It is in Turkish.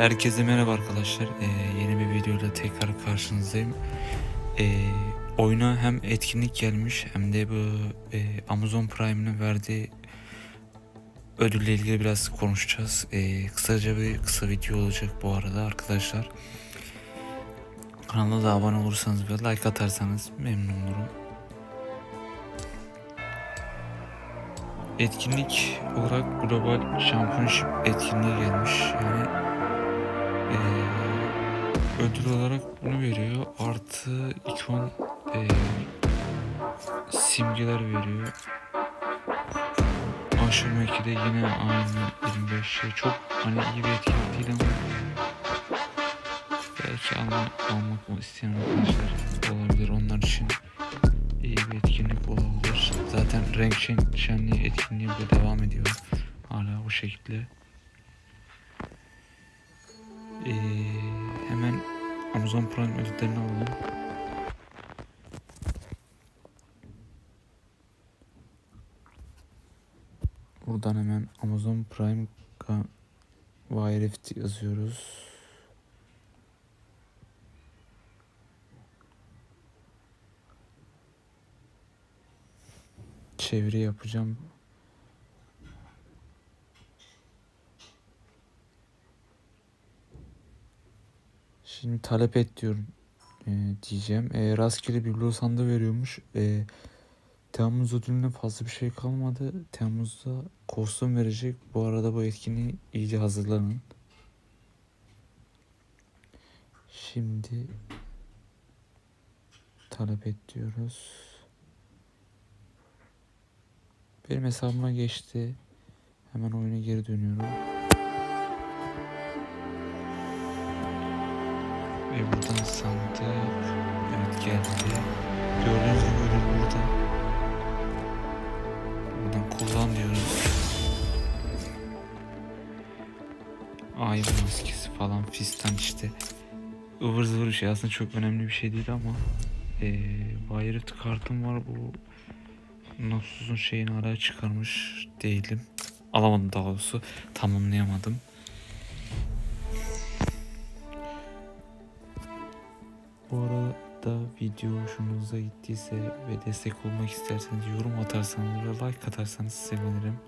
Herkese merhaba arkadaşlar. Ee, yeni bir videoyla tekrar karşınızdayım. Ee, oyuna hem etkinlik gelmiş hem de bu e, Amazon Prime'ın verdiği ödülle ilgili biraz konuşacağız. Ee, kısaca bir kısa video olacak bu arada arkadaşlar. Kanala da abone olursanız ve like atarsanız memnun olurum. Etkinlik olarak Global Championship etkinliği gelmiş. Yani ödül olarak bunu veriyor. Artı ikon eee, simgeler veriyor. Aşırı de yine aynı 25 şey. Çok hani iyi bir etkinlik değil ama belki alma, almak isteyen arkadaşlar olabilir. Onlar için iyi bir etkinlik olabilir. Zaten renk şen, şenliği etkinliği bu devam ediyor. Hala bu şekilde. Ee, hemen Amazon Prime ödüllerini alalım. Buradan hemen Amazon Prime Wireft yazıyoruz. Çeviri yapacağım. Şimdi talep et diyorum e, diyeceğim. E, rastgele biblo sandığı veriyormuş. E, Temmuz ödülüne fazla bir şey kalmadı. Temmuz'da kostüm verecek. Bu arada bu etkinliği iyice hazırlanın. Şimdi talep et diyoruz. Benim hesabıma geçti. Hemen oyuna geri dönüyorum. Ve buradan sandık. Evet geldi. Gördüğünüz gibi ödül burada. Buradan kullan diyoruz. Ay maskesi falan fistan işte. ıvır zıvır bir şey aslında çok önemli bir şey değil ama eee Wired kartım var bu Nasus'un şeyini hala çıkarmış değilim. Alamadım daha doğrusu. Tamamlayamadım. Bu arada video hoşunuza gittiyse ve destek olmak isterseniz yorum atarsanız ve like atarsanız sevinirim.